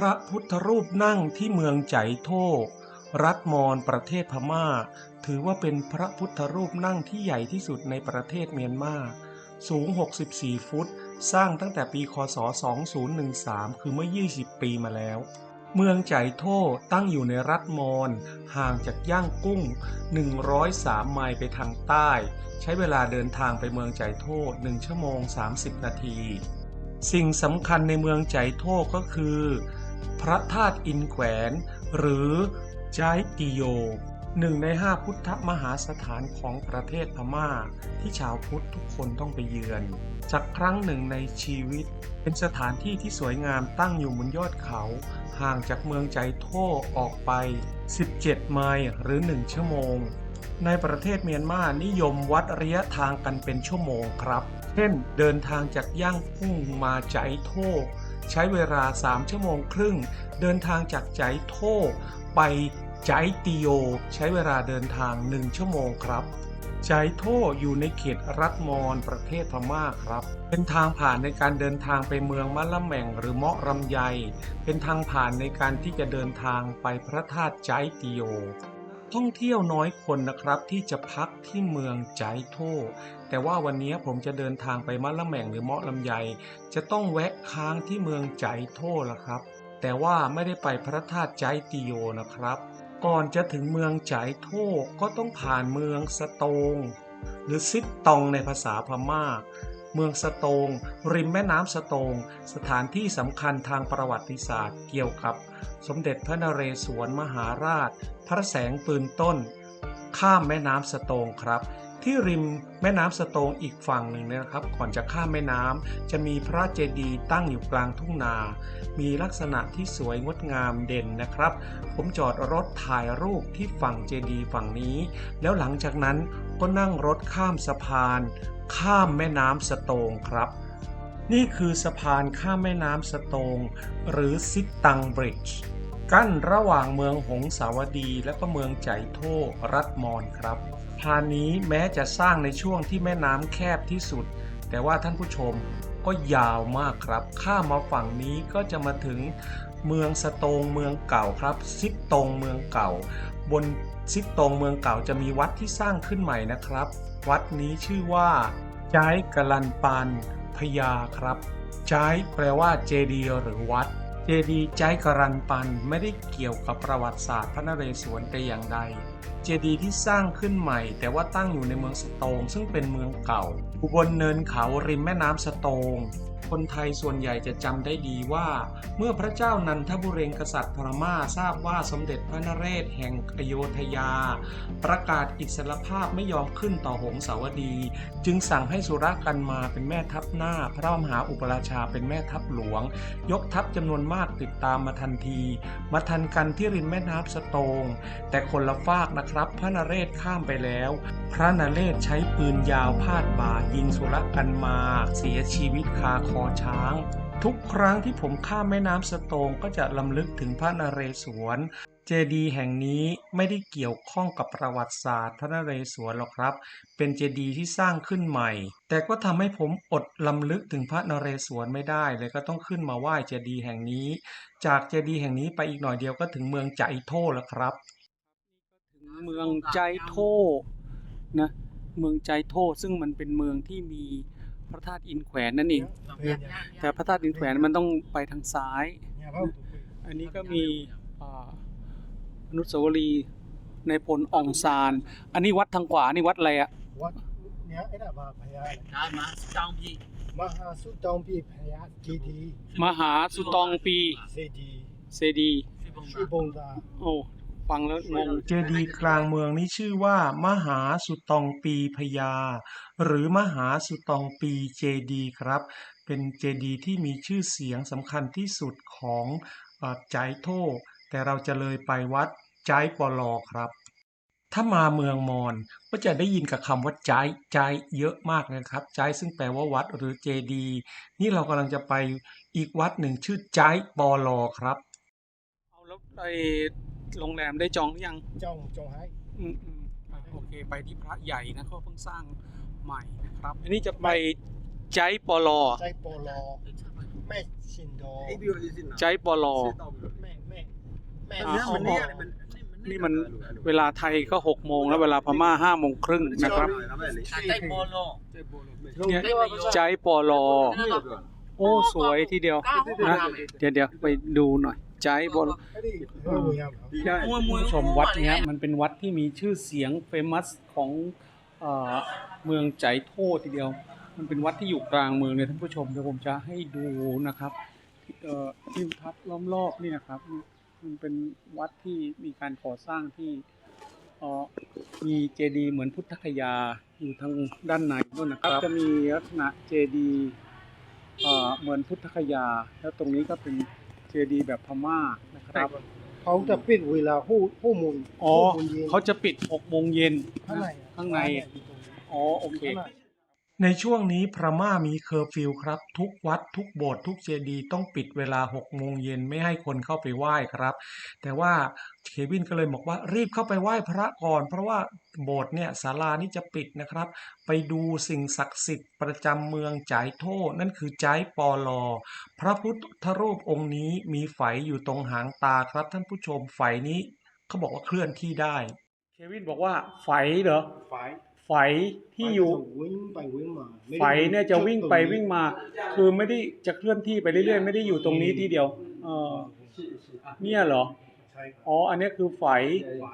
พระพุทธรูปนั่งที่เมืองใจโทรัฐมอญประเทศพม่า ถือว่าเป็นพระพุทธรูปนั่งที่ใหญ่ที่สุดในประเทศเมียนมาสูง 64 ฟุต สร้างตั้งแต่ปีคศ 2013 คือเมื่อ 20 ปีมาแล้ว เมืองใจโทตั้งอยู่ในรัฐมอญห่างจากย่างกุ้ง 103 ไมล์ไปทางใต้ ใช้เวลาเดินทางไปเมืองใจโท1ชั่วโมง 30 นาที สิ่งสำคัญในเมืองใจโทก็คือ พระธาตุอินแขวน หรือจายติโยหนึ่งในห้าพุทธมหาสถานของประเทศพม่า ที่ชาวพุทธทุกคนต้องไปเยือนสักครั้งหนึ่งในชีวิต เป็นสถานที่ที่สวยงามตั้งอยู่บนยอดเขา ห่างจากเมืองใจโทออกไป 17 ไมล์หรือ 1 ชั่วโมง ในประเทศเมียนมานิยมวัดระยะทางกันเป็นชั่วโมงครับ เช่นเดินทางจากย่างกุ้งมาใจโท ใช้เวลา 3 ชั่วโมงครึ่ง เดินทางจากใจโทไปใจติโย ใช้เวลาเดินทาง 1 ชั่วโมงครับใจโทอยู่ในเขตรัฐมอญประเทศพม่าครับ เป็นทางผ่านในการเดินทางไปเมืองมะละแม่งหรือเมาะรำไย เป็นทางผ่านในการที่จะเดินทางไปพระธาตุใจติโย ท่องเที่ยวน้อยคนนะครับที่จะพักที่เมืองใจโท แต่ว่าวันนี้ผมจะเดินทางไปมะละแม่งหรือเมาะลำไย จะต้องแวะค้างที่เมืองใจโทละครับ แต่ว่าไม่ได้ไปพระธาตุใจติโยนะครับ ก่อนจะถึงเมืองใจโทก็ต้องผ่านเมืองสตง หรือซิตตองในภาษาพม่า เมืองสตง ริมแม่น้ำสตง สถานที่สำคัญทางประวัติศาสตร์เกี่ยวกับ สมเด็จพระนเรศวรมหาราช พระแสงปืนต้น ข้ามแม่น้ำสตงครับ ที่ริมแม่น้ำสโตงอีกฝั่งหนึ่งนะครับ ก่อนจะข้ามแม่น้ำจะมีพระเจดีย์ตั้งอยู่กลางทุ่งนา มีลักษณะที่สวยงดงามเด่นนะครับ ผมจอดรถถ่ายรูปที่ฝั่งเจดีย์ฝั่งนี้ แล้วหลังจากนั้นก็นั่งรถข้ามสะพาน ข้ามแม่น้ำสโตงครับนี่คือสะพานข้ามแม่น้ำสโตง หรือซิตตังบริดจ์กั้นระหว่างเมืองหงสาวดี และก็เมืองใจโทรัฐมอญครับ พานนี้แม้จะสร้างในช่วงที่แม่น้ำแคบที่สุด แต่ว่าท่านผู้ชมก็ยาวมากครับ ข้ามมาฝั่งนี้ก็จะมาถึงเมืองสตงเมืองเก่าครับ ซิตตงเมืองเก่า บนซิตตงเมืองเก่าจะมีวัดที่สร้างขึ้นใหม่นะครับ วัดนี้ชื่อว่าจายกลันปันพญาครับจายแปลว่าเจดีย์หรือวัด เจดีย์จายกรันปันไม่ได้เกี่ยวกับประวัติศาสตร์พระนเรศวรแต่อย่างใด เจดีย์ที่สร้างขึ้นใหม่ แต่ว่าตั้งอยู่ในเมืองสโตงซึ่งเป็นเมืองเก่า อุบนเนินเขาริมแม่น้ำสโตง คนไทยส่วนใหญ่จะจำได้ดีว่า เมื่อพระเจ้านันทบุเรงกษัตริย์พม่าทราบว่าสมเด็จพระนเรศแห่งอโยธยา ประกาศอิสรภาพไม่ยอมขึ้นต่อหงสาวดี จึงสั่งให้สุรกันมาเป็นแม่ทัพหน้า พระมหาอุปราชาเป็นแม่ทัพหลวง ยกทัพจำนวนมากติดตามมาทันที มาทันกันที่ริมแม่น้ำสตง แต่คนละฟากนะครับ พระนเรศข้ามไปแล้ว พระนเรศใช้ปืนยาวพาดบ่ายิงสุรกันมา เสียชีวิตคาคอช้าง ทุกครั้งที่ผมข้ามแม่น้ำสโตงก็จะลำลึกถึงพระนเรศวร เจดีย์แห่งนี้ไม่ได้เกี่ยวข้องกับประวัติศาสตร์พระนเรศวรหรอกครับ เป็นเจดีย์ที่สร้างขึ้นใหม่ แต่ก็ทำให้ผมอดลำลึกถึงพระนเรศวรไม่ได้เลยก็ต้องขึ้นมาไหว้เจดีย์แห่งนี้ จากเจดีย์แห่งนี้ไปอีกหน่อยเดียวก็ถึงเมืองใจโทแล้วครับถึงเมืองใจโทนะเมืองใจโทซึ่งมันเป็นเมืองที่มี พระธาตุอินแขวนนั่นเองแต่พระธาตุอินแขวนมันต้องไปทางซ้าย อันนี้ก็มีอ่าอนุสาวรีย์ในพลอองซาน อันนี้วัดทางขวานี่วัดอะไรอะวัดเนี่ยไอ้น่ะมาพญาได้มาจองพี่มหาสุตองปีพญาเจดีย์มหาสุตองปีเซดีย์เซดีชื่อบงดาโอ้ ฟังแล้วงงเจดีย์กลางเมืองนี้ชื่อว่า มหาสุตองปีพญาหรือมหาสุตองปีเจดีย์ครับ เป็นเจดีย์ที่มีชื่อเสียงสำคัญที่สุดของเอ่อใจโทแต่เราจะเลยไปวัดใจปอลอครับ ถ้ามาเมืองมอญก็จะได้ยินกับคำว่าใจใจเยอะมากนะครับใจซึ่งแปลว่าวัดหรือเจดีย์นี่เรากำลังจะไปอีกวัดหนึ่งชื่อใจปอลอครับเอาแล้วไอ้ โรงแรมได้จองหรือยังจ้องจงให้อืมอืมอะโอเค ไปที่พระใหญ่นะเขาเพิ่งสร้างใหม่นะครับ อันนี้จะไปใจปอลอใจปอลอแม่ชินโดใจปอลอต่อไปอ่าอ๋อนี่มัน เวลาไทยก็หกโมงแล้วเวลาพม่าห้าโมงครึ่งนะครับเนี่ยใจปอลอ โอ้ สวยทีเดียวนะเดี๋ยวเดี๋ยวไปดูหน่อย ใช้บนใชผู้ชมวัดเนี้ยมันเป็นวัดที่มีชื่อเสียงเฟมัสของเมืองใจโททีเดียว มันเป็นวัดที่อยู่กลางเมืองเลยท่านผู้ชมเดี๋ยวผมจะให้ดูนะครับเอ่อทิมทัศล้อมรอบนี่นะครับ มันเป็นวัดที่มีการก่อสร้างที่มีเจดีย์เหมือนพุทธคยาอยู่ทางด้านในนู่นนะครับ จะมีลักษณะเจดีย์เหมือนพุทธคยา แล้วตรงนี้ก็เป็น เจดีย์แบบพม่านะครับเขาจะปิดเวลาฮู้ฮู้มุนอ๋อฮู้มุนย็นเขาจะปิด6โมงเย็นข้างในข้างใน อ๋อ โอเค ข้างใน ในช่วงนี้พม่ามีเคอร์ฟิวครับ ทุกวัดทุกโบสถ์ทุกเจดีย์ต้องปิดเวลา6โมงเย็นไม่ให้คนเข้าไปไหว้ครับ แต่ว่าเควินก็เลยบอกว่ารีบเข้าไปไหว้พระก่อน เพราะว่าโบสถ์เนี่ยศาลานี่จะปิดนะครับ ไปดูสิ่งศักดิ์สิทธิ์ประจำเมืองจ่ายโทนั่นคือจ่ายปอลอ พระพุทธรูปองค์นี้มีไฝอยู่ตรงหางตาครับท่านผู้ชมไฝนี้เขาบอกว่าเคลื่อนที่ได้ เควินบอกว่าไฟเหรอไฟ ไฟที่อยู่วิ่งไปวิ่งมาม่ด้ไฟเนี่ยจะวิ่งไปวิ่งมา คือไม่ได้จะเคลื่อนที่ไปเรื่อยๆ ไม่ได้อยู่ตรงนี้ทีเดียว เออเนี่ยเหรอใช่ครับอ๋อ อันนี้คือไฟไฟ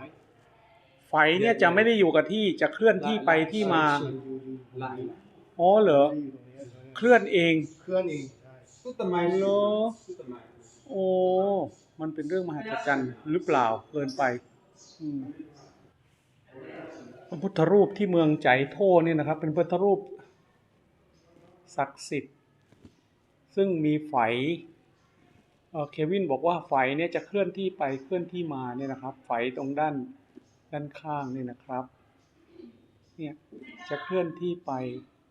ไฟเนี่ยจะไม่ได้อยู่กับที่จะเคลื่อนที่ไปที่มาอ๋อเหรอเคลื่อนเองเคลื่อนเองใช่เหรอโอ้มันเป็นเรื่องมหัศจรรย์หรือเปล่าเกินไป อืมพ ระพุทธรูปที่เมืองใจโทเนี่ยนะครับ เป็นพระพุทธรูปศักดิ์สิทธิ์ ซึ่งมีไฝเออเควินบอกว่าไฝเนี่ยจะเคลื่อนที่ไปเคลื่อนที่มาเนี่ยนะครับไฝตรงด้านด้านข้างนี่นะครับเนี่ยจะเคลื่อนที่ไป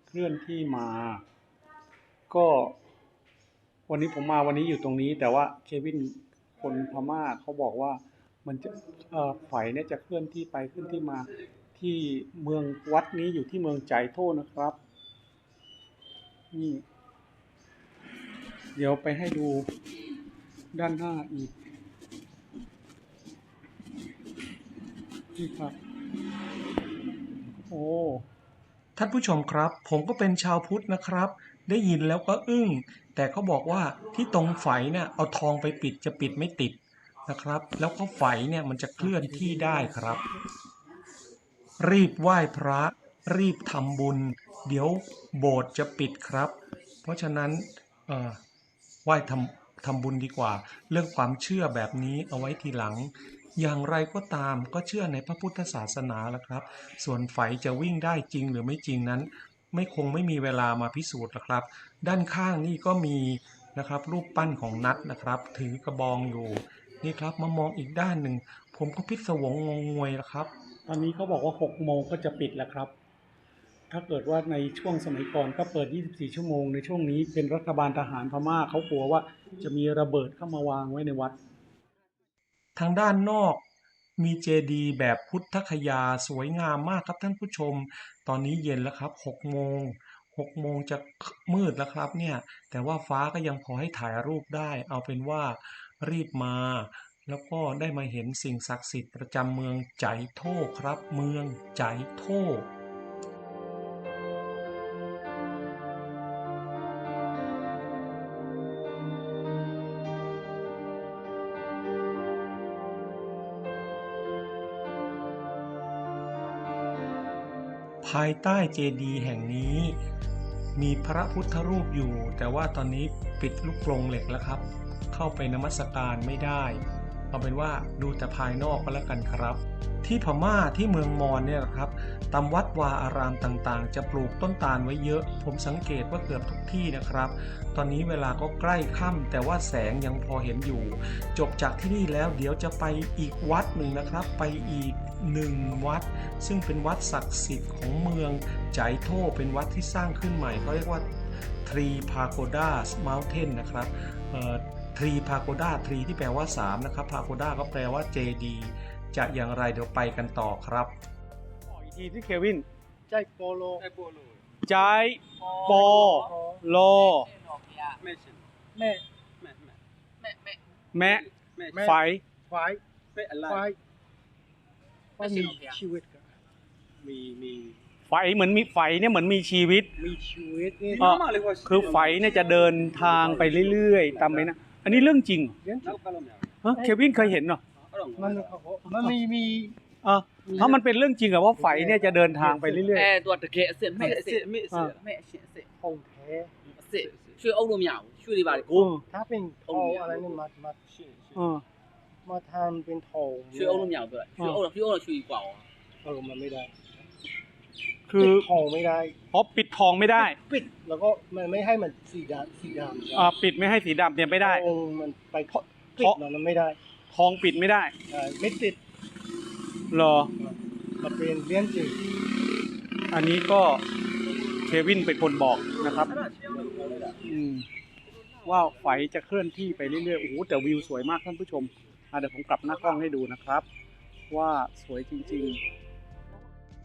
เคลื่อนที่มา ก็วันนี้ผมมาวันนี้อยู่ตรงนี้ แต่ว่าเควินคนพม่าเขาบอกว่ามันจะเออไฝเนี่ยจะเคลื่อนที่ไปเคลื่อนที่มา ที่เมืองวัดนี้อยู่ที่เมืองใจโทนะครับ นี่ เดี๋ยวไปให้ดูด้านหน้าอีก นี่ครับ โอ้ ท่านผู้ชมครับ ผมก็เป็นชาวพุทธนะครับ ได้ยินแล้วก็อึ้ง แต่เขาบอกว่าที่ตรงไฝเนี่ยเอาทองไปปิดจะปิดไม่ติดนะครับ แล้วก็ไฝเนี่ยมันจะเคลื่อนที่ได้ครับ รีบไหว้พระ รีบทำบุญ เดี๋ยวโบสถ์จะปิดครับ เพราะฉะนั้นไหว้ทำทำบุญดีกว่า เรื่องความเชื่อแบบนี้เอาไว้ทีหลัง อย่างไรก็ตามก็เชื่อในพระพุทธศาสนาแล้วครับ ส่วนไฝจะวิ่งได้จริงหรือไม่จริงนั้น ไม่คงไม่มีเวลามาพิสูจน์หรอกครับ ด้านข้างนี่ก็มีนะครับรูปปั้นของนัดนะครับ ถือกระบองอยู่นี่ครับมามองอีกด้านหนึ่ง ผมก็พิศวงงงงวยแล้วครับ ตอนนี้เขาบอกว่า 6 โมงก็จะปิดแล้วครับ ถ้าเกิดว่าในช่วงสมัยก่อนก็เปิด 24 ชั่วโมง ในช่วงนี้เป็นรัฐบาลทหารพม่าเขากลัวว่าจะมีระเบิดเข้ามาวางไว้ในวัด ทางด้านนอกมีเจดีย์แบบพุทธคยาสวยงามมากครับท่านผู้ชม ตอนนี้เย็นแล้วครับ6โมง6โมงจะมืดแล้วครับเนี่ย แต่ว่าฟ้าก็ยังพอให้ถ่ายรูปได้ เอาเป็นว่ารีบมา แล้วก็ได้มาเห็นสิ่งศักดิ์สิทธิ์ประจำเมืองใจโทครับ เมืองใจโทภายใต้เจดีย์แห่งนี้ มีพระพุทธรูปอยู่ แต่ว่าตอนนี้ปิดลูกกรงเหล็กแล้วครับ เข้าไปนมัสการไม่ได้ เอาเป็นว่าดูแต่ภายนอกก็แล้วกันครับ ที่พม่าที่เมืองมอญเนี่ยนะครับตามวัดวาอารามต่างๆ จะปลูกต้นตาลไว้เยอะ ผมสังเกตว่าเกือบทุกที่นะครับ ตอนนี้เวลาก็ใกล้ค่ำแต่ว่าแสงยังพอเห็นอยู่ จบจากที่นี่แล้วเดี๋ยวจะไปอีกวัดหนึ่งนะครับ ไปอีกหนึ่งวัด ซึ่งเป็นวัดศักดิ์สิทธิ์ของเมืองใจโทเป็นวัดที่สร้างขึ้นใหม่เขาเรียกว่าทรีพาโกดาสม u n เทนนะครับ ทรีพาโกดาทรีที่แปลว่า3นะครับพาโกดาก็แปลว่าเจดีจะอย่างไรเดี๋ยวไปกันต่อครับขออีกทีที่เควินใจโปโลใจปอโลแม่แมะแม่ไฟไฟเป๊ะอะไรไฟไฟมีชีวิตครับมีมีไฟเหมือนมีไฟเนี่ยเหมือนมีชีวิตมีชีวิตนี่อะคือไฟเนี่ยจะเดินทางไปเรื่อยๆตามไปนะ อันนี้เรื่องจริงเควินเคยเห็นเนาะมันมันมีมีเพราะมันเป็นเรื่องจริงอะว่าไฟเนี่ยจะเดินทางไปเรื่อยๆตัวตะเกียเสียไม่เสียไม่เสียไม่เสียเสียองแท้เสียช่วยเอาลมยาวช่วยดีบาดีกูถ้าเป็นเอาอะไรนี่มามามาทำเป็นทองช่วยเอาลมยาวด้วยช่วยอุ้าช่วยอุ้าช่วยกว่าเออมันไม่ได้ คือปิดทองไม่ได้เพราะปิดทองไม่ได้ปิดแล้วก็มันไม่ให้มันสีดำสีดำอ่าปิดไม่ให้สีดำเนี่ยไม่ได้ทองมันไปปิดเพราะ มันไม่ได้ทองปิดไม่ได้ใช่ไม่ติดเหรอ มันเป็นเลี้ยงจริงอันนี้ก็เควินเป็นคนบอกนะครับอืมว่าไฟจะเคลื่อนที่ไปเรื่อยๆโอ้โหแต่วิวสวยมากท่านผู้ชมอะเดี๋ยวผมกลับหน้ากล้องให้ดูนะครับ ว่าสวยจริง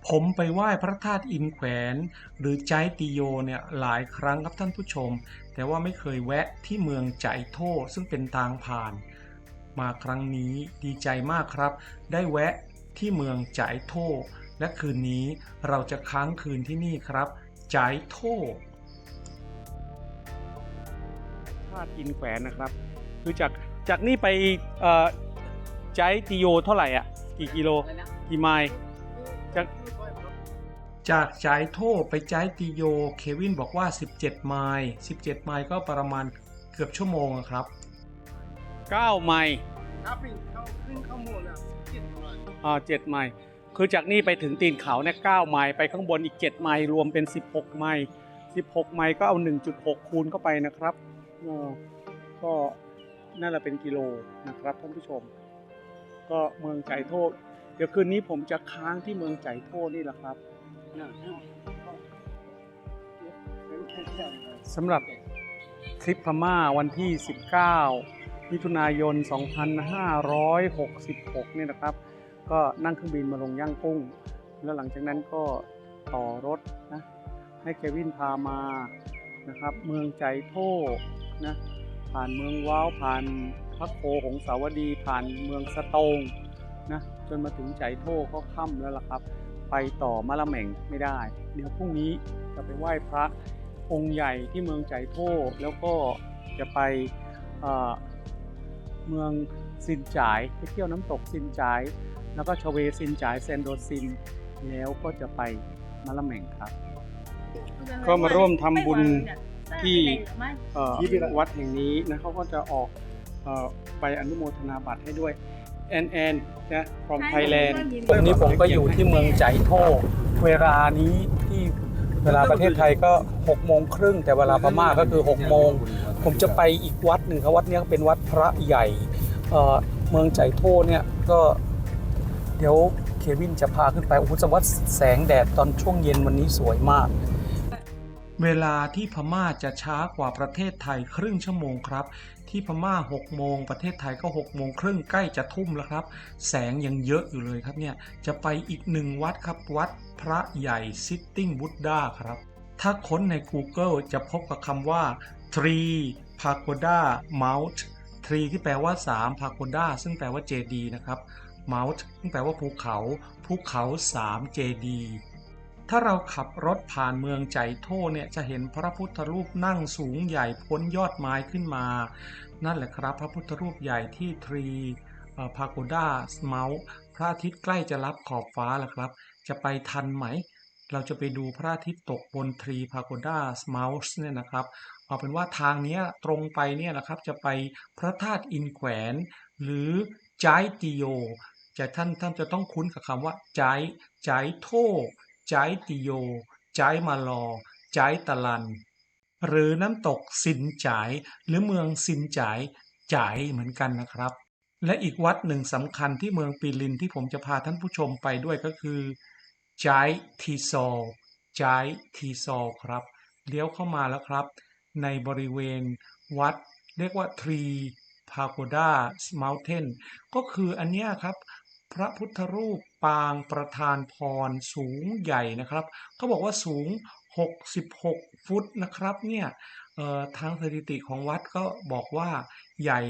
ผมไปไหว้พระธาตุอินแขวน หรือใจติโยเนี่ยหลายครั้งครับท่านผู้ชม แต่ว่าไม่เคยแวะที่เมืองใจโทซึ่งเป็นทางผ่าน มาครั้งนี้ดีใจมากครับ ได้แวะที่เมืองใจโทและคืนนี้เราจะค้างคืนที่นี่ครับใจโทๆธาตุอินแขวนนะครับ คือจากจากนี่ไปเอ่อใจติโยเท่าไหร่อะ กี่กิโล กี่ไมล์จาก จากใจโทไปใจติโย เควินบอกว่า 17 ไมล์17 ไมล์ก็ประมาณเกือบชั่วโมงอะครับ 9 ไมล์ถ้าเป็นเข้าขึ้นข้างบนอะเจ็ดวันอ่าเจ็ดไมล์คือจากนี่ไปถึงตีนเขาเนี่ยเก้าไมล์ไปข้างบนอีก 7 ไมล์รวมเป็น 16 ไมล์16 ไมล์ก็เอา 1.6 คูณเข้าไปนะครับอ่าก็นั่นแหละเป็นกิโลนะครับท่านผู้ชม ก็เมืองใจโทษ เดี๋ยวคืนนี้ผมจะค้างที่เมืองใจโทษนี่แหละครับ สำหรับทริปพม่าวันที่ 19 มิถุนายน 2566 เนี่ยนะครับ ก็นั่งเครื่องบินมาลงย่างกุ้ง แล้วหลังจากนั้นก็ต่อรถนะให้เควินพามานะครับ เมืองใจโทนะผ่านเมืองว้าวผ่านพระโคหงสาวดีผ่านเมืองสโตงนะจนมาถึงใจโทก็ค่ำแล้วล่ะครับ ไปต่อมะละแม่งไม่ได้ เดี๋ยวพรุ่งนี้จะไปไหว้พระองค์ใหญ่ที่เมืองใจโทแล้วก็จะไปเอ่อเมืองซินจ่ายไปเที่ยวน้ำตกซินจ่าย แล้วก็ชเวซินจ่ายเซนโดซิน แล้วก็จะไปมะละแม่งครับ ก็มาร่วมทำบุญที่เอ่อวัดแห่งนี้นะเขาก็จะออกเอ่อไปอนุโมทนาบัตรให้ด้วย แอนแอนนะ from Thailand วันนี้ผมก็อยู่ที่เมืองใจโทเวลานี้ที่เวลาประเทศไทยก็6โมงครึ่งแต่เวลาพม่าก็คือ6โมงผมจะไปอีกวัดหนึ่งครับวัดเนี้ยเป็นวัดพระใหญ่เอ่อเมืองใจโทเนี่ยก็เดี๋ยวเควินจะพาขึ้นไปโอ้โหสวัสดแสงแดดตอนช่วงเย็นวันนี้สวยมาก เวลาที่พม่าจะช้ากว่าประเทศไทยครึ่งชั่วโมงครับ ที่พม่า6โมงประเทศไทยก็6โมงครึ่งใกล้จะทุ่มแล้วครับ แสงยังเยอะอยู่เลยครับเนี่ยจะไปอีกหนึ่งวัดครับวัดพระใหญ่ Sitting Buddha ครับ ถ้าค้นใน Google จะพบกับคำว่า Tree Pagoda Mount Tree ที่แปลว่า 3 Pagoda ซึ่งแปลว่าเจดีนะครับ Mount ซึ่งแปลว่าภูเขา ภูเขา3เจดีย์ถ้าเราขับรถผ่านเมืองใจโทเนี่ยจะเห็นพระพุทธรูปนั่งสูงใหญ่พ้นยอดไม้ขึ้นมา นั่นแหละครับ พระพุทธรูปใหญ่ที่ทรีพาโกดาสเมาส์พระอาทิตย์ใกล้จะรับขอบฟ้าแล้วครับ จะไปทันไหม เราจะไปดูพระอาทิตย์ตกบนทรีพาโกดาสเมาส์เนี่ยนะครับเอาเป็นว่าทางนี้ตรงไปเนี่ยนะครับจะไปพระธาตุอินแขวน หรือจายติโยจะท่านท่านจะต้องคุ้นกับคำว่าจายจายโทจายติโยจายมาลอจายตะลัน หรือน้ำตกสินจ่าย หรือเมืองสินจ่ายจ่ายเหมือนกันนะครับ และอีกวัดหนึ่งสำคัญที่เมืองปีลินที่ผมจะพาท่านผู้ชมไปด้วยก็คือจายทีโซอลจายทีโซครับ เลี้ยวเข้ามาแล้วครับ ในบริเวณวัดเรียกว่าทรีพาโกดาเมลเทนก็คืออันเนี้ยครับพระพุทธรูปปางประธานพรสูงใหญ่นะครับ เขาบอกว่าสูง 66 ฟุตนะครับเนี่ยทางสถิติของวัดก็บอกว่าใหญ่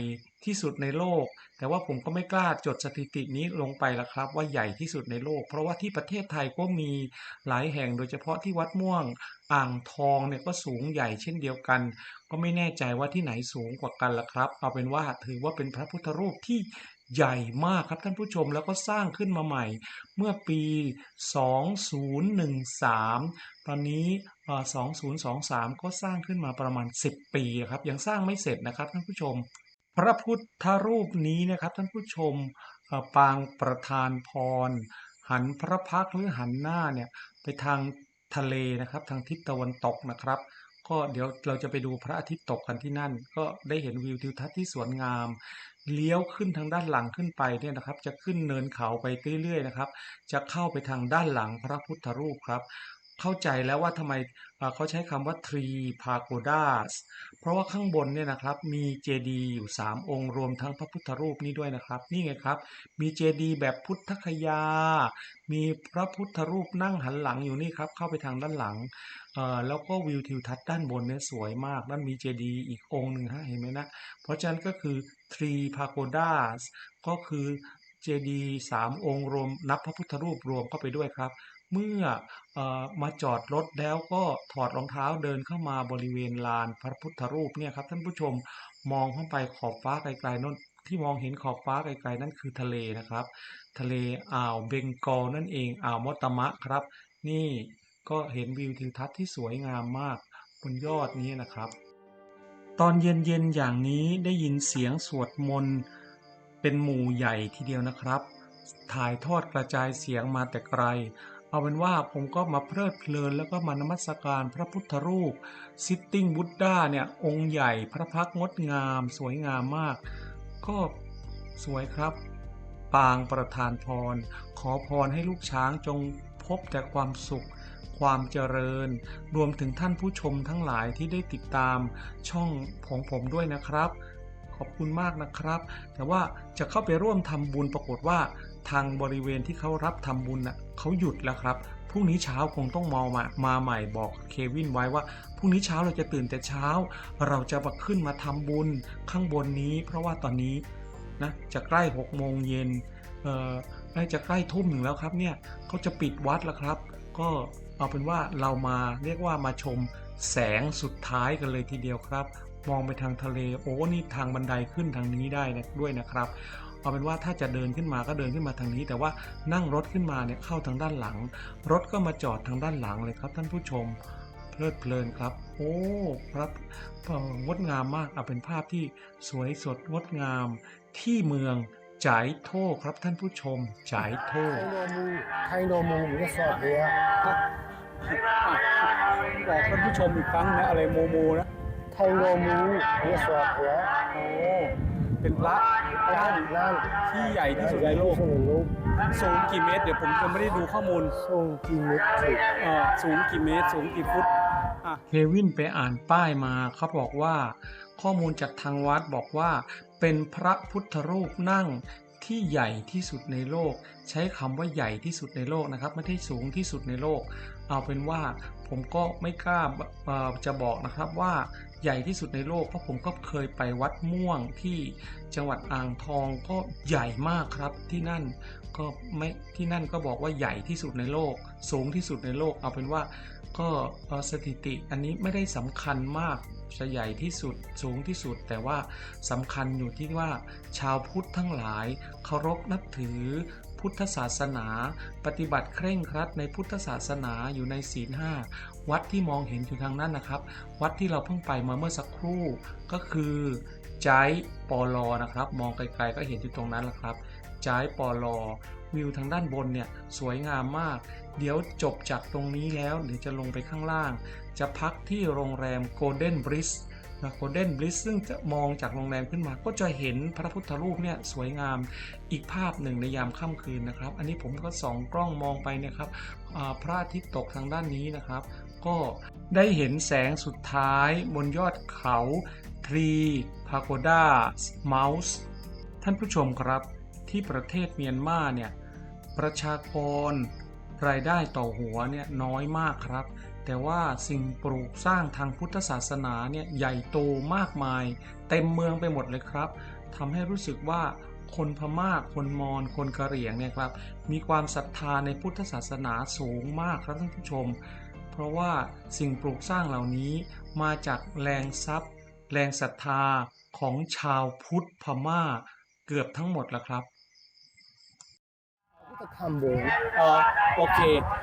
ที่สุดในโลก แต่ว่าผมก็ไม่กล้าจดสถิตินี้ลงไปละครับ ว่าใหญ่ที่สุดในโลก เพราะว่าที่ประเทศไทยก็มีหลายแห่งโดยเฉพาะที่วัดม่วงอ่างทองเนี่ยก็สูงใหญ่เช่นเดียวกัน ก็ไม่แน่ใจว่าที่ไหนสูงกว่ากันละครับ เอาเป็นว่าถือว่าเป็นพระพุทธรูปที่ ใหญ่มากครับท่านผู้ชมแล้วก็สร้างขึ้นมาใหม่ เมื่อปี 2013 ตอนนี้เอ่อ2023 ก็สร้างขึ้นมาประมาณ 10 ปีครับยังสร้างไม่เสร็จนะครับท่านผู้ชม พระพุทธรูปนี้นะครับท่านผู้ชมปางประธานพร หันพระพักหรือหันหน้าเนี่ยไปทางทะเลนะครับทางทิศตะวันตกนะครับ ก็เดี๋ยวเราจะไปดูพระอาทิตย์ตกกันที่นั่น ก็ได้เห็นวิวทิวทัศน์ที่สวยงาม เลี้ยวขึ้นทางด้านหลังขึ้นไปเนี่ยนะครับ จะขึ้นเนินเขาไปเรื่อยๆนะครับ จะเข้าไปทางด้านหลังพระพุทธรูปครับ เข้าใจแล้วว่าทำไมเขาใช้คำว่า three pagodas เพราะว่าข้างบนเนี่ยนะครับมีเจดีย์อยู่ 3 องค์รวมทั้งพระพุทธรูปนี้ด้วยนะครับ นี่ไงครับ มีเจดีย์แบบพุทธคยา มีพระพุทธรูปนั่งหันหลังอยู่นี่ครับ เข้าไปทางด้านหลัง แล้วก็วิวทิวทัศน์ด้านบนเนี่ยสวยมาก ด้านมีเจดีย์อีกองค์หนึ่งฮะเห็นไหมนะ เพราะฉะนั้นก็คือ three pagodas ก็คือเจดีย์สามองค์รวมนับพระพุทธรูปรวมเข้าไปด้วยครับ เมื่ออมาจอดรถแล้วก็ถอดรองเท้าเดินเข้ามาบริเวณลานพระพุทธรูปเนี่ยครับท่านผู้ชมมองเข้าไปขอบฟ้าไกลๆนั่นที่มองเห็นขอบฟ้าไกลๆนั่นคือทะเลนะครับ ทะเลอ่าวเบงกอลนั่นเองอ่าวมอตมะครับ นี่ก็เห็นวิวทิวทัศน์ที่สวยงามมากบนยอดนี้นะครับ ตอนเย็นๆอย่างนี้ได้ยินเสียงสวดมนต์เป็นหมู่ใหญ่ทีเดียวนะครับ ถ่ายทอดกระจายเสียงมาแต่ไกล เอาเป็นว่าผมก็มาเพลิดเพลินแล้วก็มานมัสการพระพุทธรูปซิตติ้งบุ d ดาเนี่ยองค์ใหญ่พระพักงดงาม สวยงามมาก ก็สวยครับ ปางประธานพร ขอพรให้ลูกช้างจงพบแต่ความสุขความเจริญ รวมถึงท่านผู้ชมทั้งหลายที่ได้ติดตามช่องของผมด้วยนะครับ ขอบคุณมากนะครับ แต่ว่าจะเข้าไปร่วมทำบุญปรากฏว่าทางบริเวณที่เขารับทำบุญน่ะ เขาหยุดแล้วครับพรุ่งนี้เช้าคงต้องมามามาใหม่บอกเควินไว้ว่าพรุ่งนี้เช้าเราจะตื่นแต่เช้า เราจะมาขึ้นมาทำบุญข้างบนนี้ เพราะว่าตอนนี้นะจะใกล้หกโมงเย็นเอ่อใกล้จะใกล้ทุ่มหนึ่งแล้วครับเนี่ยเขาจะปิดวัดแล้วครับ ก็เอาเป็นว่าเรามาเรียกว่ามาชมแสงสุดท้ายกันเลยทีเดียวครับ มองไปทางทะเลโอ้นี่ทางบันไดขึ้นทางนี้ได้ด้วยนะครับ เอาเป็นว่าถ้าจะเดินขึ้นมาก็เดินขึ้นมาทางนี้ แต่ว่านั่งรถขึ้นมาเนี่ยเข้าทางด้านหลัง รถก็มาจอดทางด้านหลังเลยครับท่านผู้ชมเพลิดเพลินครับ โอ้ครับเอ่องดงามมากเอาเป็นภาพที่สวยสดงดงามที่เมืองจ่ายโทครับท่านผู้ชมจ่ายโทไทยโนมูไทยโนมูมันก็สอบเลยบอกท่านผู้ชมอีกครั้งนะอะไรโมโมนะไทยโนมูมันก็สอบเลยโอ้เป็นพระ ร่างนั่นที่ใหญ่ที่สุดในโลกที่สุดในโลกสูงกี่เมตร เดี๋ยวผมยังไม่ได้ดูข้อมูลทรงกินเม็ดถึงเอ่อสูงกี่เมตร สูงกี่ฟุตอะเควินไปอ่านป้ายมาเขาบอกว่า ข้อมูลจากทางวัดบอกว่า เป็นพระพุทธรูปนั่งที่ใหญ่ที่สุดในโลก ใช้คำว่าใหญ่ที่สุดในโลกนะครับ ไม่ได้สูงที่สุดในโลก เอาเป็นว่าผมก็ไม่กล้าเอ่อจะบอกนะครับว่า ใหญ่ที่สุดในโลกเพราะผมก็เคยไปวัดม่วงที่จังหวัดอ่างทองก็ใหญ่มากครับที่นั่นก็ไม่ที่นั่นก็บอกว่าใหญ่ที่สุดในโลก สูงที่สุดในโลกเอาเป็นว่าก็สถิติอันนี้ไม่ได้สำคัญมากจะใหญ่ที่สุดสูงที่สุด แต่ว่าสำคัญอยู่ที่ว่าชาวพุทธทั้งหลายเคารพนับถือพุทธศาสนา ปฏิบัติเคร่งครัดในพุทธศาสนาอยู่ในศีลห้า วัดที่มองเห็นอยู่ทางนั้นนะครับ วัดที่เราเพิ่งไปมาเมื่อสักครู่ก็คือจายปอลอนะครับ มองไกลๆก็เห็นอยู่ตรงนั้นแหละครับจายปอลอวิวทางด้านบนเนี่ยสวยงามมาก เดี๋ยวจบจากตรงนี้แล้วเดี๋ยวจะลงไปข้างล่าง จะพักที่โรงแรม Golden Bliss นะ Golden Bliss ซึ่งจะมองจากโรงแรมขึ้นมา ก็จะเห็นพระพุทธรูปเนี่ยสวยงามอีกภาพหนึ่งในยามค่ำคืนนะครับ อันนี้ผมก็ส่องกล้องมองไปนะครับพระอาทิตย์ตกทางด้านนี้นะครับ ก็ได้เห็นแสงสุดท้ายบนยอดเขาทรีพาโกดาเมาส์ท่านผู้ชมครับที่ประเทศเมียนมาเนี่ยประชากรรายได้ต่อหัวเนี่ยน้อยมากครับ แต่ว่าสิ่งปลูกสร้างทางพุทธศาสนาเนี่ยใหญ่โตมากมาย เต็มเมืองไปหมดเลยครับทำให้รู้สึกว่าคนพม่า คนมอญ คนกะเหรี่ยงเนี่ยครับ มีความศรัทธาในพุทธศาสนาสูงมากครับท่านผู้ชม เพราะว่าสิ่งปลูกสร้างเหล่านี้มาจากแรงทรัพย์ แรงศรัทธาของชาวพุทธพม่าเกือบทั้งหมดแล้วครับ ก็ทำบุญ เออโอเค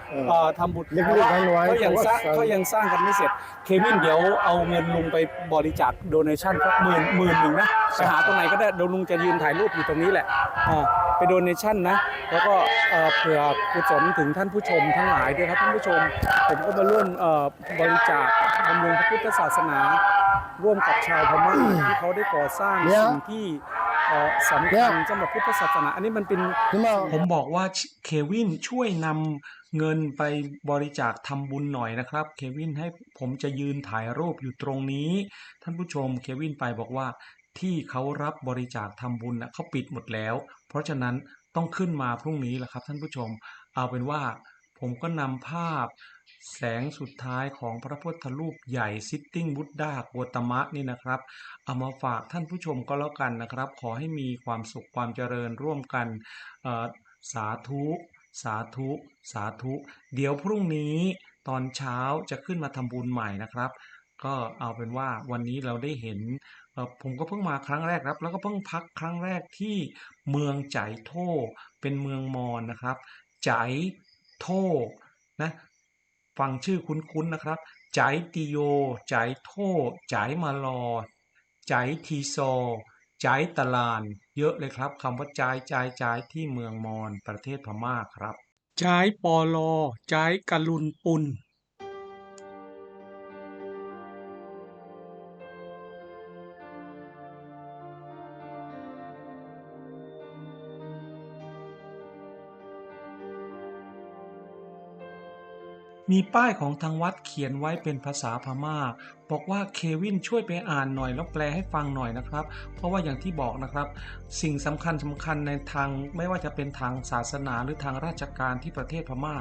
เออเอ่อทำบุญเล็กๆน้อยๆเขายังสร้างเขาก็สร้างเขายังสร้างกันไม่เสร็จ เควินเดี๋ยวเอาเงินลุงไปบริจาคโดเนชั่นสักหมื่นหมื่นหนึ่งนะไปหาตรงไหนก็ได้เดี๋ยวลุงจะยืนถ่ายรูปอยู่ตรงนี้แหละอ่า ไปโดเนชั่นนะ แล้วก็เอ่อเผื่อกุศลถึงท่านผู้ชมทั้งหลายด้วยครับท่านผู้ชม ผมก็มาร่วมเอ่อบริจาคบำรุงพระพุทธศาสนา ร่วมกับชาวพม่าที่เขาได้ก่อสร้างเนี่ยสิ่งที่เอ่อสำเนี่คัญยสำหรับพุทธศาสนา อันนี้มันเป็นนี่มาผมบอกว่าเควินช่วยนำเงินไปบริจาคทำบุญหน่อยนะครับ เควินให้ผมจะยืนถ่ายรูปอยู่ตรงนี้ ท่านผู้ชมเควินไปบอกว่า ที่เขารับบริจาคทำบุญนะเขาปิดหมดแล้ว เพราะฉะนั้นต้องขึ้นมาพรุ่งนี้แหละครับ ท่านผู้ชม เอาเป็นว่าผมก็นำภาพแสงสุดท้ายของพระพุทธรูปใหญ่ซิตติ้งบุตดาโกตมะนี่นะครับ เอามาฝากท่านผู้ชมก็แล้วกันนะครับ ขอให้มีความสุขความเจริญร่วมกันสาธุสาธุ สาธุ เดี๋ยวพรุ่งนี้ตอนเช้าจะขึ้นมาทำบุญใหม่นะครับ ก็เอาเป็นว่าวันนี้เราได้เห็น ผมก็เพิ่งมาครั้งแรกครับ แล้วก็เพิ่งพักครั้งแรกที่เมืองใจายโทเป็นเมืองมอญนะครับใจายโทนะฟังชื่อคุ้นๆนะครับใจายติโยใจายโทใจายมารอใจายทีโซใจายตะลาน เยอะเลยครับคำว่าจายจายจายที่เมืองมอญประเทศพม่าครับใจายปอลอใจายกะลุนปุน มีป้ายของทางวัดเขียนไว้เป็นภาษาพม่า บอกว่าเควินช่วยไปอ่านหน่อยแล้วแปลให้ฟังหน่อยนะครับ เพราะว่าอย่างที่บอกนะครับ สิ่งสำคัญสำคัญในทางไม่ว่าจะเป็นทางศาสนาหรือทางราชการที่ประเทศพม่า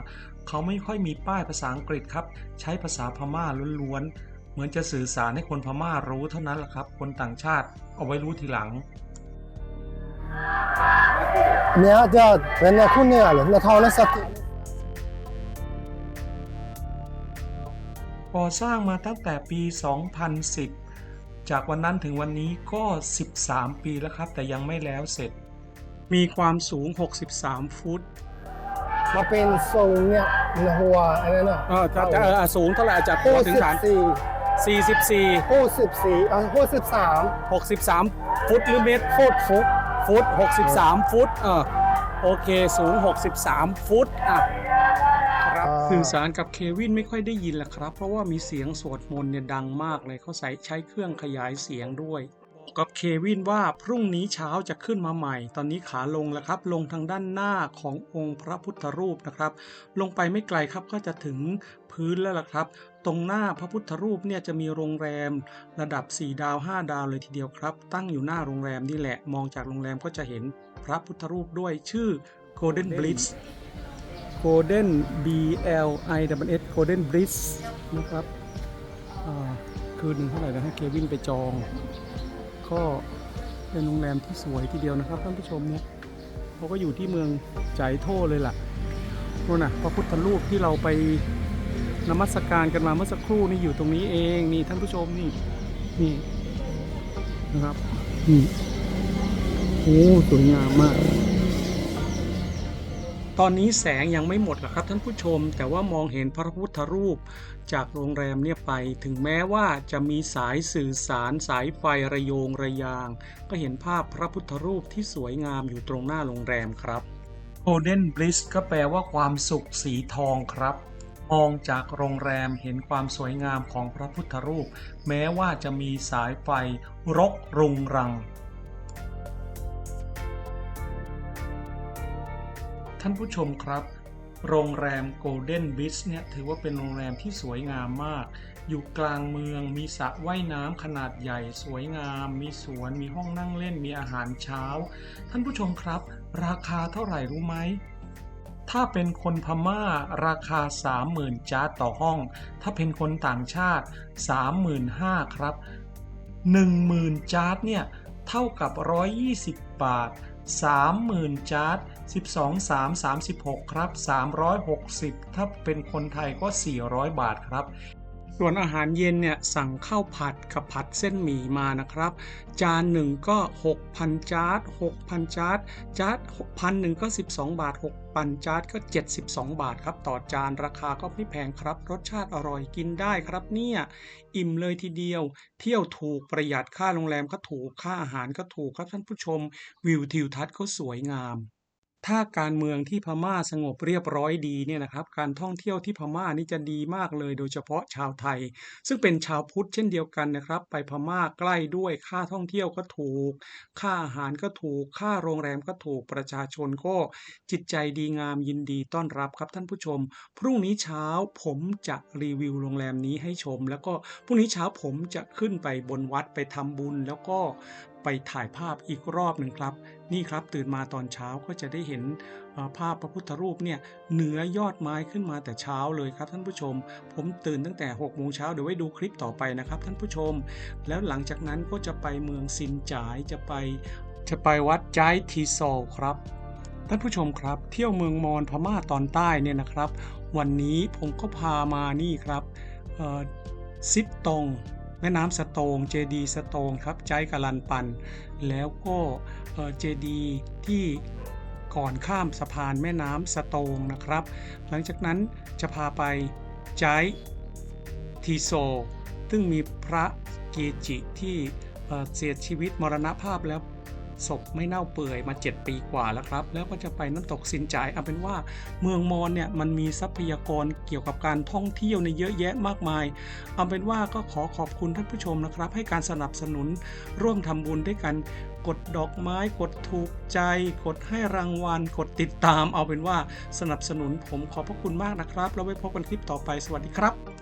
เขาไม่ค่อยมีป้ายภาษาอังกฤษครับ ใช้ภาษาพม่าล้วนๆเหมือนจะสื่อสารให้คนพม่ารู้เท่านั้นแหละครับ คนต่างชาติเอาไว้รู้ทีหลังเนี่ยจะเป็นเนี่ยคุณเนี่ยเลยเนี่ยทองและสติ ก่อสร้างมาตั้งแต่ปี 2010 จากวันนั้นถึงวันนี้ก็ 13 ปีแล้วครับ แต่ยังไม่แล้วเสร็จ มีความสูง 63 ฟุต มาเป็นทรงเนี่ยในหัวอันนั้นน่ะเออจะจะเออสูงเท่าไหร่จากโอ้หัวถึงสิบฐานสี่44โอ้สิบสี่อะโอ้สิบสาม63 ฟุตหรือเมตรฟุตฟุต ฟุต 63 ฟุตเออโอเค สูง 63 ฟุต อะครับ สื่อสารกับเควินไม่ค่อยได้ยินแหละครับ เพราะว่ามีเสียงสวดมนต์เนี่ยดังมากเลยเขาใช้ใช้เครื่องขยายเสียงด้วยกกับเควินว่าพรุ่งนี้เช้าจะขึ้นมาใหม่ ตอนนี้ขาลงแล้วครับ ลงทางด้านหน้าขององค์พระพุทธรูปนะครับ ลงไปไม่ไกลครับก็จะถึงพื้นแล้วล่ะครับ ตรงหน้าพระพุทธรูปเนี่ยจะมีโรงแรมระดับ 4 ดาว 5 ดาวเลยทีเดียวครับ ตั้งอยู่หน้าโรงแรมนี่แหละ มองจากโรงแรมก็จะเห็นพระพุทธรูปด้วยชื่อ Golden Blitz Golden B L I W S Golden Blitz นะครับคืนหนึ่งเท่าไหร่นะให้เควินไปจอง ก็เป็นโรงแรมที่สวยทีเดียวนะครับท่านผู้ชมเนี่ยเขาก็อยู่ที่เมืองใจโทเลยล่ะนู่นน่ะพระพุทธรูปที่เราไปนมัสการกันมาเมื่อสักครู่นี่อยู่ตรงนี้เองนี่ท่านผู้ชมนี่นี่นะครับนี่โอ้สวยงามมาก ตอนนี้แสงยังไม่หมดหรอกครับท่านผู้ชม แต่ว่ามองเห็นพระพุทธรูปจากโรงแรมเนี่ยไป ถึงแม้ว่าจะมีสายสื่อสารสายไฟระโยงระยาง ก็เห็นภาพพระพุทธรูปที่สวยงามอยู่ตรงหน้าโรงแรมครับ Golden Bliss ก็แปลว่าความสุขสีทองครับมองจากโรงแรมเห็นความสวยงามของพระพุทธรูป แม้ว่าจะมีสายไฟรกรุงรัง ท่านผู้ชมครับ โรงแรม Golden Beach เนี่ยถือว่าเป็นโรงแรมที่สวยงามมาก อยู่กลางเมืองมีสระว่ายน้ำขนาดใหญ่สวยงาม มีสวน มีห้องนั่งเล่น มีอาหารเช้า ท่านผู้ชมครับ ราคาเท่าไหร่รู้ไหมถ้าเป็นคนพม่าราคา 30,000จาร์ดต่อห้อง ถ้าเป็นคนต่างชาติ 35,000ครับ 10,000จาร์เนี่ย เท่ากับ 120 บาท 30,000 จาร์ด12 3 36 ครับ 360 ถ้าเป็นคนไทยก็ 400 บาทครับ ส่วนอาหารเย็นเนี่ยสั่งข้าวผัดกับผัดเส้นหมี่มานะครับ จานหนึ่งก็ 6,000 จาร์ด6,000 จาร์ดจาร์ดพันหนึ่งก็ 12 บาท 6,000 จาร์ดก็ 72 บาทครับ ต่อจานราคาก็ไม่แพงครับ รสชาติอร่อยกินได้ครับเนี่ย อิ่มเลยทีเดียว เที่ยวถูกประหยัดค่าโรงแรมก็ถูกค่าอาหารก็ถูกครับท่านผู้ชม วิวทิวทัศน์ก็สวยงาม ถ้าการเมืองที่พม่าสงบเรียบร้อยดีเนี่ยนะครับ การท่องเที่ยวที่พม่านี่จะดีมากเลย โดยเฉพาะชาวไทย ซึ่งเป็นชาวพุทธเช่นเดียวกันนะครับ ไปพม่าใกล้ด้วยค่าท่องเที่ยวก็ถูก ค่าอาหารก็ถูก ค่าโรงแรมก็ถูกประชาชนก็จิตใจดีงามยินดีต้อนรับครับท่านผู้ชม พรุ่งนี้เช้าผมจะรีวิวโรงแรมนี้ให้ชม แล้วก็พรุ่งนี้เช้าผมจะขึ้นไปบนวัดไปทำบุญ แล้วก็ ไปถ่ายภาพอีกรอบหนึ่งครับ นี่ครับตื่นมาตอนเช้าก็จะได้เห็นภาพพระพุทธรูปเนี่ยเหนือยอดไม้ขึ้นมาแต่เช้าเลยครับท่านผู้ชม ผมตื่นตั้งแต่6โมงเช้าเดี๋ยวไว้ดูคลิปต่อไปนะครับท่านผู้ชม แล้วหลังจากนั้นก็จะไปเมืองซินจ่ายจะไปจะไปวัดจายทีโซลครับท่านผู้ชมครับ เที่ยวเมืองมอญพม่าตอนใต้เนี่ยนะครับ วันนี้ผมก็พามานี่ครับซิปตง แม่น้ำสะโตงเจดีสะโตงครับใจกะลันปัน แล้วก็เจดีที่ก่อนข้ามสะพานแม่น้ำสะโตงนะครับ หลังจากนั้นจะพาไปใจทีโซ ซึ่งมีพระเกจิที่เอ่อเสียชีวิตมรณภาพแล้ว ศพไม่เน่าเปื่อยมา 7 ปีกว่าแล้วครับ แล้วก็จะไปน้ำตกสินจายเอาเป็นว่าเมืองมอญเนี่ยมันมีทรัพยากรเกี่ยวกับการท่องเที่ยวในเยอะแยะมากมาย เอาเป็นว่าก็ขอขอบคุณท่านผู้ชมนะครับ ให้การสนับสนุนร่วมทำบุญด้วยกันกดดอกไม้กดถูกใจ กดให้รางวัล กดติดตาม เอาเป็นว่าสนับสนุนผมขอบพระคุณมากนะครับ แล้วไว้พบกันคลิปต่อไปสวัสดีครับ